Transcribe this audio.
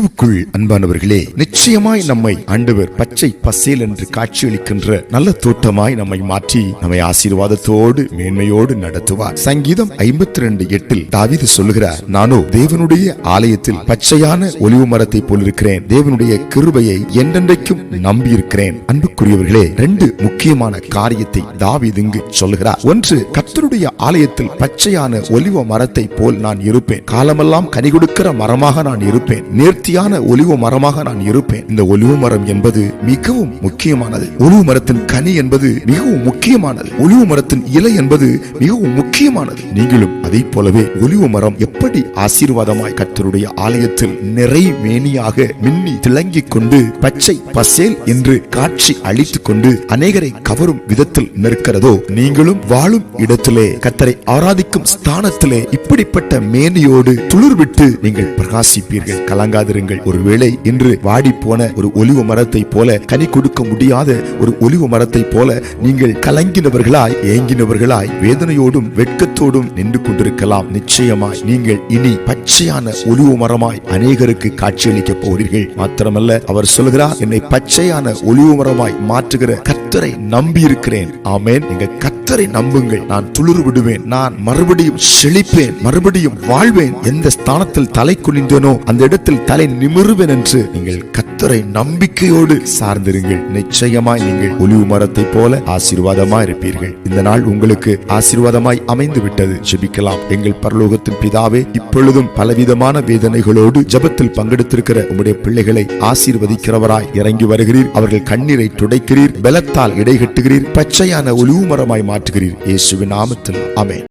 கிறிஸ்துவுக்குள் அன்பானவர்களே நிச்சயமாய் நம்மை ஆண்டவர் பச்சை பசேல் என்று காட்சியளிக்கின்ற நல்ல தோட்டமாய் நம்மை மாற்றி நம்மை ஆசீர்வாதத்தோடு மேன்மையோடு நடத்துவார். சங்கீதம் ஐம்பத்தி ரெண்டு எட்டில் தாவீது சொல்லுகிறார் நானோ தேவனுடைய ஆலயத்தில் பச்சையான ஒளிவு மரத்தை போலிருக்கிறேன். தேவனுடைய கிருபையை என்றென்றைக்கும் நம்பியிருக்கிறேன். அன்புக்குரியவர்களே ரெண்டு முக்கியமான காரியத்தை தாவீது இங்கு சொல்லுகிறார். ஒன்று கத்தருடைய ஆலயத்தில் பச்சையான ஒலிவ மரத்தை போல் நான் இருப்பேன். காலமெல்லாம் கனி கொடுக்கிற மரமாக நான் இருப்பேன். நேர்த்தி நேர்த்தியான ஒலிவ மரமாக நான் இருப்பேன். இந்த ஒலிவ மரம் என்பது மிகவும் முக்கியமானது. ஒலிவ மரத்தின் கனி என்பது மிகவும் முக்கியமானது. ஒலிவ மரத்தின் இலை என்பது மிகவும் முக்கியமானது. நீங்களும் அதை போலவே ஒலிவ மரம் எப்படி ஆசீர்வாதமாய் கத்தருடைய ஆலயத்தில் நிறை மேனியாக மின்னி திளங்கிக் கொண்டு பச்சை பசேல் என்று காட்சி அளித்துக் கொண்டு அநேகரை கவரும் விதத்தில் நிற்கிறதோ நீங்களும் வாழும் இடத்திலே கத்தரை ஆராதிக்கும் ஸ்தானத்திலே இப்படிப்பட்ட மேனியோடு துளிர்விட்டு நீங்கள் பிரகாசிப்பீர்கள். கலங்காத கலங்காதிருங்கள் ஒருவேளை இன்று வாடி போன ஒரு ஒலிவ மரத்தை போல கனி கொடுக்க முடியாத ஒரு ஒலிவ மரத்தை போல நீங்கள் கலங்கினவர்களாய் ஏங்கினவர்களாய் வேதனையோடும் வெட்கத்தோடும் நின்று கொண்டிருக்கலாம். நிச்சயமாய் நீங்கள் இனி பச்சையான ஒலிவ மரமாய் அநேகருக்கு காட்சியளிக்க போகிறீர்கள். மாத்திரமல்ல அவர் சொல்கிறார் என்னை பச்சையான ஒலிவ மரமாய் மாற்றுகிற கத்தரை நம்பி இருக்கிறேன் ஆமேன். நீங்க கத்தரை நம்புங்கள். நான் துளிர் விடுவேன். நான் மறுபடியும் செழிப்பேன். மறுபடியும் வாழ்வேன். எந்த ஸ்தானத்தில் தலை குனிந்தேனோ அந்த இடத்தில் தலை நிமிருவேன் என்று நீங்கள் கத்தரை நம்பிக்கையோடு சார்ந்திருங்கள். நிச்சயமாய் நீங்கள் ஒளிவு மரத்தை போல ஆசீர்வாதமாய் இருப்பீர்கள். இந்த நாள் உங்களுக்கு ஆசீர்வாதமாய் அமைந்து விட்டது. ஜெபிக்கலாம். எங்கள் பரலோகத்தின் பிதாவே இப்பொழுதும் பலவிதமான வேதனைகளோடு ஜெபத்தில் பங்கெடுத்திருக்கிற உம்முடைய பிள்ளைகளை ஆசீர்வதிக்கிறவராய் இறங்கி வருகிறீர். அவர்கள் கண்ணீரை துடைக்கிறீர். பலத்தால் இடைகட்டுகிறீர். பச்சையான ஒலிவு மரமாய் மாற்றுகிறீர். இயேசுவின் நாமத்தில். அமேன்